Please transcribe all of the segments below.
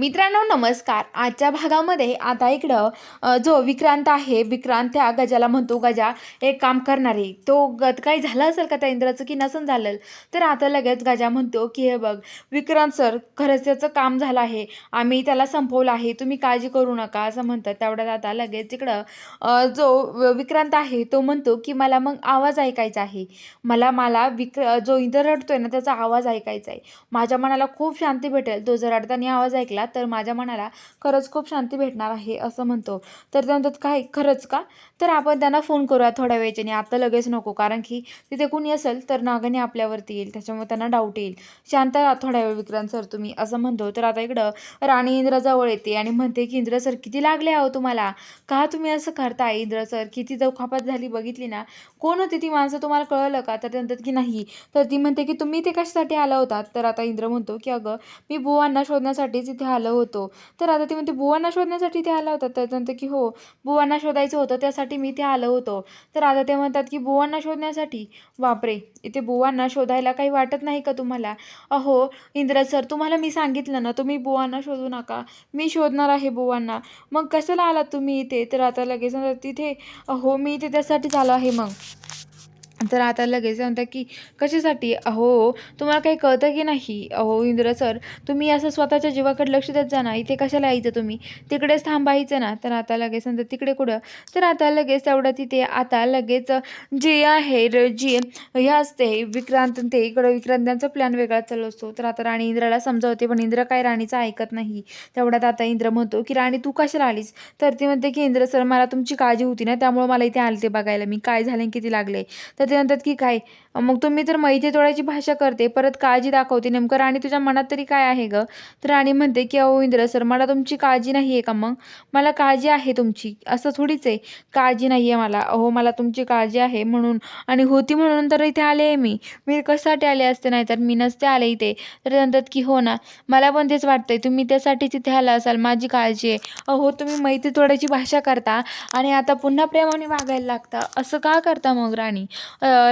मित्रांनो नमस्कार. आजच्या भागामध्ये आता इकडं जो विक्रांत आहे विक्रांत त्या गजाला म्हणतो गजा एक काम करणार आहे. तो गत काही झालं असेल का त्या इंद्राचं की नसन झालं? तर आता लगेच गजा म्हणतो की हे बघ विक्रांत सर खरंच त्याचं काम झालं आहे. आम्ही त्याला संपवलं आहे. तुम्ही काळजी करू नका असं म्हणतात. तेवढ्यात आता लगेच इकडं जो व- विक्रांत आहे तो म्हणतो की मला मग आवाज ऐकायचा आहे. मला मला विक्र जो इंद्र रडतोय ना त्याचा आवाज ऐकायचा आहे. माझ्या मनाला खूप शांती भेटेल. तो जर रडताना आवाज ऐकला तर माझ्या मनाला खरंच खूप शांती भेटणार आहे असं म्हणतो. तर ते म्हणतात काय? खरंच का? तर आपण त्यांना फोन करूया थोड्या वेळच्याने. आता लगेच नको कारण की तिथे कुणी असेल तर नागाने आपल्यावरती येईल. त्याच्यामुळे त्यांना डाऊट येईल. शांत राहा थोड्या वेळ विक्रांत सर तुम्ही असं म्हणतो. तर आता इकडं राणी इंद्राजवळ येते आणि म्हणते की इंद्र सर किती लागले आहो तुम्हाला? का तुम्ही असं करताय? इंद्र सर किती चौखापत झाली बघितली ना? कोण होती ती माणसं? तुम्हाला कळलं का? तर ते म्हणतात की नाही. तर ती म्हणते की तुम्ही ते कशासाठी आला होता तर आता इंद्र म्हणतो की अगं मी बुवांना शोधण्यासाठीच इथे आलो होतो. तर आता ते म्हणते बुवांना शोधण्यासाठी इथे आला होता. तर म्हणते की हो बुवांना शोधायचं होतं त्यासाठी मी इथे आलो होतो. तर आता ते म्हणतात की बुवांना शोधण्यासाठी बापरे इथे बुवांना शोधायला काही वाटत नाही का तुम्हाला? अहो इंद्र सर तुम्हाला मी सांगितलं ना तुम्ही बुवांना शोधू नका. मी शोधणार आहे बुवांना. मग कशाला आलात तुम्ही इथे? तर आता लगेच म्हणतात, तिथे अहो मी इथे त्यासाठीच आलो आहे मग. तर आता लगेच म्हणतात की कशासाठी? अहो तुम्हाला काही कळतं की नाही? अहो इंद्र सर तुम्ही असं स्वतःच्या जीवाकडे लक्ष देत जा ना. इथे कशाला यायचं तुम्ही? तिकडेच थांबायचं ना. तर आता लगेच म्हणतात तिकडे कुठं? तर आता लगेच तेवढं तिथे आता लगेच जे आहे र- जी हे असते विक्रांत ते इकडं विक्रांतांचा प्लॅन वेगळा चालू असतो. तर आता राणी इंद्राला समजावते पण इंद्र काय राणीचं ऐकत नाही. तेवढ्यात आता इंद्र म्हणतो की राणी तू कशाला आलीस? तर ती म्हणते की इंद्र सर मला तुमची काळजी होती ना त्यामुळे मला इथे आले ते बघायला. मी काय झालं किती लागले? तर ते म्हणतात की काय? मग तुम्ही तर मैत्री तोडायची भाषा करते परत काळजी दाखवते नेमकं. राणी तुझ्या मनात तरी काय आहे ग? तर राणी म्हणते की अहो इंद्र सर मला तुमची काळजी नाही आहे का मग? मला काळजी आहे तुमची. असं थोडीच आहे. काळजी नाही आहे मला. अहो मला तुमची काळजी आहे म्हणून. आणि होती म्हणून तर इथे आले आहे मी. मी कशासाठी आले असते नाही तर मी नसते आले इथे. तर म्हणतात की हो ना. मला पण तेच वाटतंय. तुम्ही त्यासाठीच इथे आला असाल. माझी काळजी आहे. अहो तुम्ही मैत्री तोडायची भाषा करता आणि आता पुन्हा प्रेमाने वागायला लागता. असं का करता मग राणी?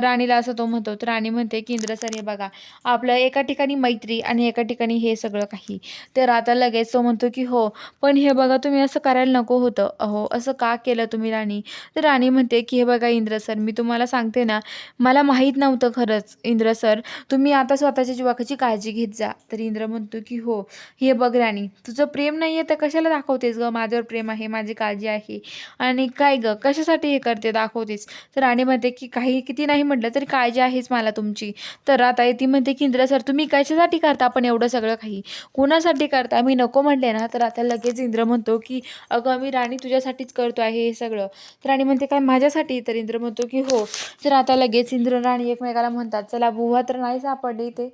राणीला असं तो म्हणतो. तर राणी म्हणते की इंद्र सर हे बघा आपलं एका ठिकाणी मैत्री आणि एका ठिकाणी हे सगळं काही. तर आता लगेच तो म्हणतो की हो पण हे बघा तुम्ही असं करायला नको होतं. अहो असं का केलं तुम्ही राणी? तर राणी म्हणते की हे बघा इंद्र सर मी तुम्हाला सांगते ना मला माहीत नव्हतं खरंच. इंद्र सर तुम्ही आता स्वतःच्या जीवाकाची काळजी घेत जा. तर इंद्र म्हणतो की हो हे बघ राणी तुझं प्रेम नाही आहे तर कशाला दाखवतेस गं? माझ्यावर प्रेम आहे माझी काळजी आहे. आणि काय गं? कशासाठी हे करते? दाखवतेस. तर राणी म्हणते की काही किती नाही म्हटलं तरी काळजी आहेच मला तुमची. तर आता ती म्हणते की इंद्र सर तुम्ही कशासाठी करता? आपण एवढं सगळं काही कोणासाठी करता? मी नको म्हणले ना तर आता लगेच इंद्र म्हणतो की अगं मी राणी तुझ्यासाठीच करतो आहे हे सगळं. तर राणी म्हणते काय माझ्यासाठी? तर इंद्र म्हणतो की हो. तर आता लगेच इंद्र राणी एकमेकाला म्हणतात चला बुवा तर नाही सापडली इथे.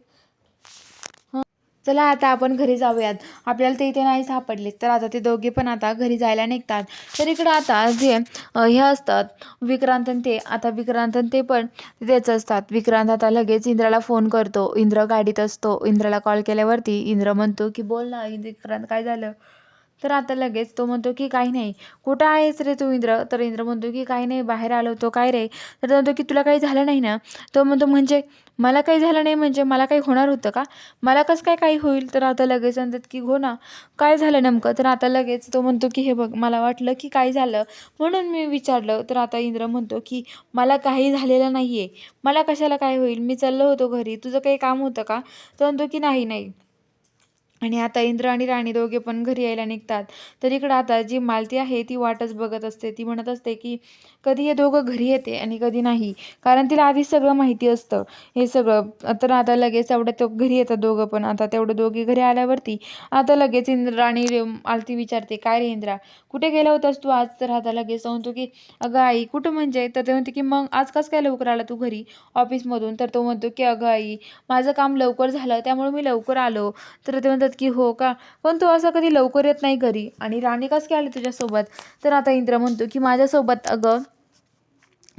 चला आता आपण घरी जाऊयात. आपल्याला ते इथे नाही सापडले. तर आता ते दोघे पण आता घरी जायला निघतात. तर इकडं आता जे हे असतात विक्रांत ते आता विक्रांत ते पण तिथेच असतात. विक्रांत आता लगेच इंद्राला फोन करतो. इंद्र गाडीत असतो. इंद्राला कॉल केल्यावरती इंद्र म्हणतो की बोल ना इंद्र- विक्रांत काय झालं? तर आता लगेच तो म्हणतो की काही नाही. कुठं आहेस रे तू इंद्र? तर इंद्र म्हणतो की काही नाही. बाहेर आलो होतो. काय रे? तर म्हणतो की तुला काही झालं नाही ना? तो म्हणतो म्हणजे मला काही झालं नाही म्हणजे मला काही होणार होतं का? मला कसं काय काही होईल? तर आता लगेच म्हणतात की हो ना काय झालं नेमकं? तर आता लगेच तो म्हणतो की हे बघ मला वाटलं की काय झालं? म्हणून मी विचारलं. तर आता इंद्र म्हणतो की मला काही झालेलं नाही आहे मला कशाला काय होईल? मी चाललो होतो घरी. तुझं काही काम होतं का? तो म्हणतो की नाही नाही. आणि आता इंद्र आणि राणी दोघे पण घरी यायला निघतात. तर इकडं आता जी मालती आहे ती वाटच बघत असते. ती म्हणत असते की कधी हे दोघं घरी येते आणि कधी नाही. कारण तिला आधीच सगळं माहिती असतं. हे सगळं तर आता लगेच एवढं तो घरी येतात दोघं पण. आता तेवढं दोघे घरी आल्यावरती आता लगेच इंद्र राणी मालती विचारते काय रे इंद्रा कुठे गेला होतास तू आज? तर आता लगेच म्हणतो की अगं आई कुठं म्हणजे? तर ते म्हणते की मग आज कसं काय लवकर आला तू घरी ऑफिसमधून तर तो म्हणतो की अगं आई माझं काम लवकर झालं त्यामुळे मी लवकर आलो. तर ते म्हणतो म्हणतात की हो का? पण तू असं कधी लवकर येत नाही घरी. आणि राणी काय आली तुझ्यासोबत? तर आता इंद्र म्हणतो की माझ्यासोबत अगं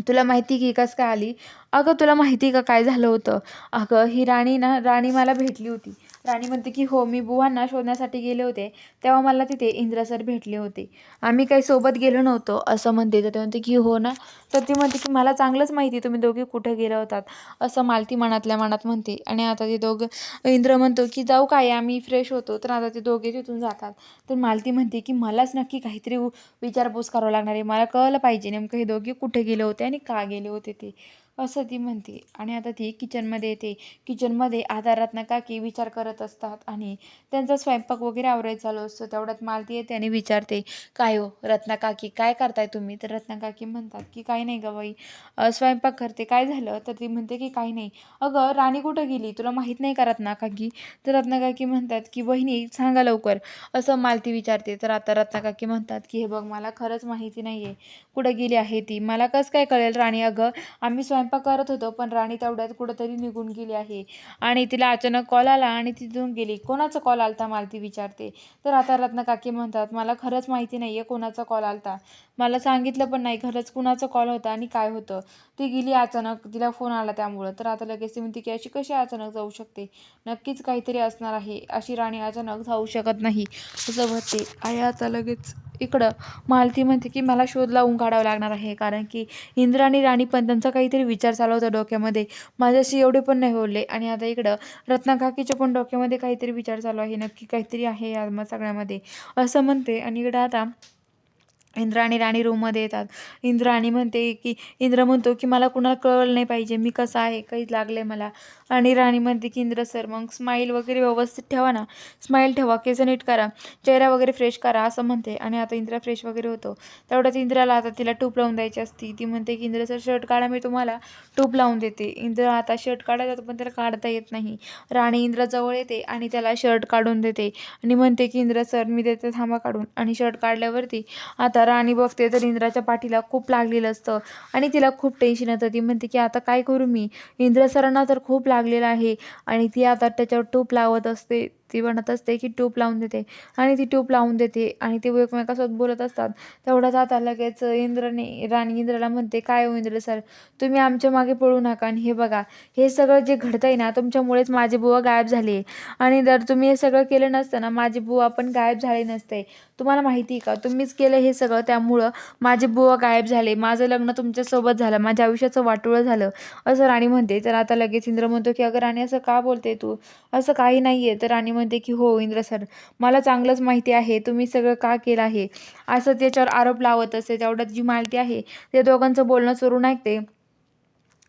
तुला माहिती की कस काय आली? अगं तुला माहिती का काय झालं होतं? अगं ही राणी ना राणी मला भेटली होती. राणी म्हणते की हो मी बुवांना शोधण्यासाठी गेले होते. तेव्हा मला तिथे इंद्र सर भेटले होते. आम्ही काही सोबत गेलो नव्हतो असं म्हणते. तर ते म्हणते की हो ना. तर ती म्हणते की मला चांगलंच माहिती तुम्ही दोघे कुठे गेला होतात असं मालती मनातल्या मनात म्हणते. आणि आता ते दोघं इंद्र म्हणतो की जाऊ काय आम्ही फ्रेश होतो. तर आता ते दोघे तिथून जातात. तर मालती म्हणते की मलाच नक्की काहीतरी विचारपूस करावं लागणार आहे. मला कळलं पाहिजे नेमकं हे दोघे कुठे गेले होते आणि का गेले होते ते. असं ती म्हणते. आणि आता ती किचनमध्ये येते. किचनमध्ये आता रत्ना काकी विचार करत असतात. आणि त्यांचा स्वयंपाक वगैरे आवरायचा चालू असतो. तेवढ्यात मालती येते आणि विचारते काय हो रत्ना काकी काय करताय तुम्ही? तर रत्ना काकी म्हणतात की काही नाही गं बाई. स्वयंपाक करते. काय झालं? तर ती म्हणते की काही नाही. अगं राणी कुठं गेली? तुला माहीत नाही का रत्ना काकी? तर रत्ना काकी म्हणतात की बहिणी सांगा लवकर. असं मालती विचारते. तर आता रत्ना काकी म्हणतात की हे बघ मला खरंच माहिती नाही आहे कुठं गेली आहे ती? मला कसं काय कळेल राणी? अगं आम्ही स्वयं स्वयंपाक करत होतो पण राणी तेवढ्यात कुठंतरी निघून गेली आहे. आणि तिला अचानक कॉल आला आणि तिथून गेली. कोणाचा कॉल आलता? मालती विचारते. तर आता रत्न काकी म्हणतात मला खरंच माहिती नाही आहे कोणाचा कॉल आलता. मला सांगितलं पण नाही खरंच कुणाचा कॉल होता आणि काय होतं? ती गेली अचानक तिला फोन आला त्यामुळं. तर आता लगेच ती म्हणते की अशी कशी अचानक जाऊ शकते? नक्कीच काहीतरी असणार आहे. अशी राणी अचानक जाऊ शकत नाही. असं म्हणते. आई आता लगेच इकडं. मालती म्हणते की मला शोध लावून काढावं लागणार आहे. कारण की इंद्र आणि राणी पण त्यांचा काहीतरी विचार चालू होता डोक्यामध्ये. माझ्याशी एवढे पण नाही बोलले. आणि आता इकडं रत्नाकाकीच्या पण डोक्यामध्ये काहीतरी विचार चालू आहे. नक्की काहीतरी आहे या मग सगळ्यामध्ये. असं म्हणते. आणि इकडं आता इंद्राणी आणि राणी रूममध्ये येतात. इंद्राणी म्हणते की इंद्र म्हणतो की मला कुणाला कळलं नाही पाहिजे. मी कसा आहे? काही लागलं आहे मला. आणि राणी म्हणते की इंद्र सर मग स्माईल वगैरे व्यवस्थित ठेवा ना. स्माईल ठेवा केस नीट करा. चेहरा वगैरे फ्रेश करा असं म्हणते. आणि आता इंद्रा फ्रेश वगैरे होतो. तेवढ्याच इंद्राला आता तिला टूप लावून द्यायची असती. ती म्हणते की इंद्र सर शर्ट काढा मी तुम्हाला टूप लावून देते. इंद्र आता शर्ट काढायला जातो पण त्याला काढता येत नाही. राणी इंद्राजवळ येते आणि त्याला शर्ट काढून देते. आणि म्हणते की इंद्र सर मी देते थांबा काढून. आणि शर्ट काढल्यावरती आता राणी बघते तर इंद्राच्या पाठीला खूप लागलेलं असतं. आणि तिला खूप टेन्शन येतं. ती म्हणते की आता काय करू मी? इंद्र सरांना तर खूप लागलेलं आहे आणि ती आता त्याच्यावर टूप लावत असते. ती म्हणत असते की ट्यूब लावून देते. आणि ती ट्यूब लावून देते आणि ते एकमेकासोबत बोलत असतात. तेवढ्याच आता लगेच इंद्रने राणी इंद्राला म्हणते काय हो इंद्र सर तुम्ही आमच्या मागे पळू नका आणि हे बघा हे सगळं जे घडतं आहे ना तुमच्यामुळेच माझी बुवा गायब झाली आणि जर तुम्ही हे सगळं केलं नसतं ना माझी बुवा पण गायब झाली नसते. तुम्हाला माहिती आहे का? तुम्हीच केलं हे सगळं त्यामुळं माझे बुवा गायब झाले. माझं लग्न तुमच्यासोबत झालं. माझ्या आयुष्याचं वाटोळं झालं. असं राणी म्हणते. तर आता लगेच इंद्र म्हणतो की अगं राणी असं का बोलते तू? असं काही नाही आहे तर राणी म्हणते की हो इंद्र सर मला चांगलंच माहिती आहे तुम्ही सगळं का केलं आहे? असं त्याच्यावर आरोप लावत असते. तेवढ्यात जी मालती आहे ते दोघांचं बोलणं चोरून ऐकते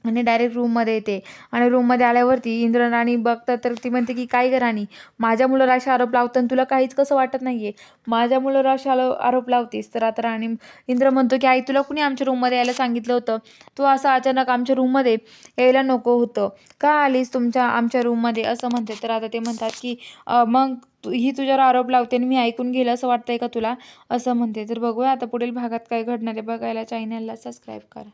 आणि डायरेक्ट रूममध्ये येते. आणि रूममध्ये आल्यावरती इंद्र राणी बघतात तर ती म्हणते की काय गं राणी माझ्या मुलाला असे आरोप लावताना तुला काहीच कसं वाटत नाही आहे माझ्या मुलाला असे आलो आरोप लावतीस. तर आता राणी इंद्र म्हणतो की आई तुला कुणी आमच्या रूममध्ये यायला सांगितलं होतं? तू असं अचानक आमच्या रूममध्ये यायला नको होतं. का आलीस तुमच्या आमच्या रूममध्ये असं म्हणते. तर आता ते म्हणतात की मग तू ही तुझ्यावर आरोप लावते आणि मी ऐकून गेलं असं वाटतंय का तुला? असं म्हणते. तर बघूया आता पुढील भागात काय घडणार आहे. बघायला चॅनलला सबस्क्राईब करा.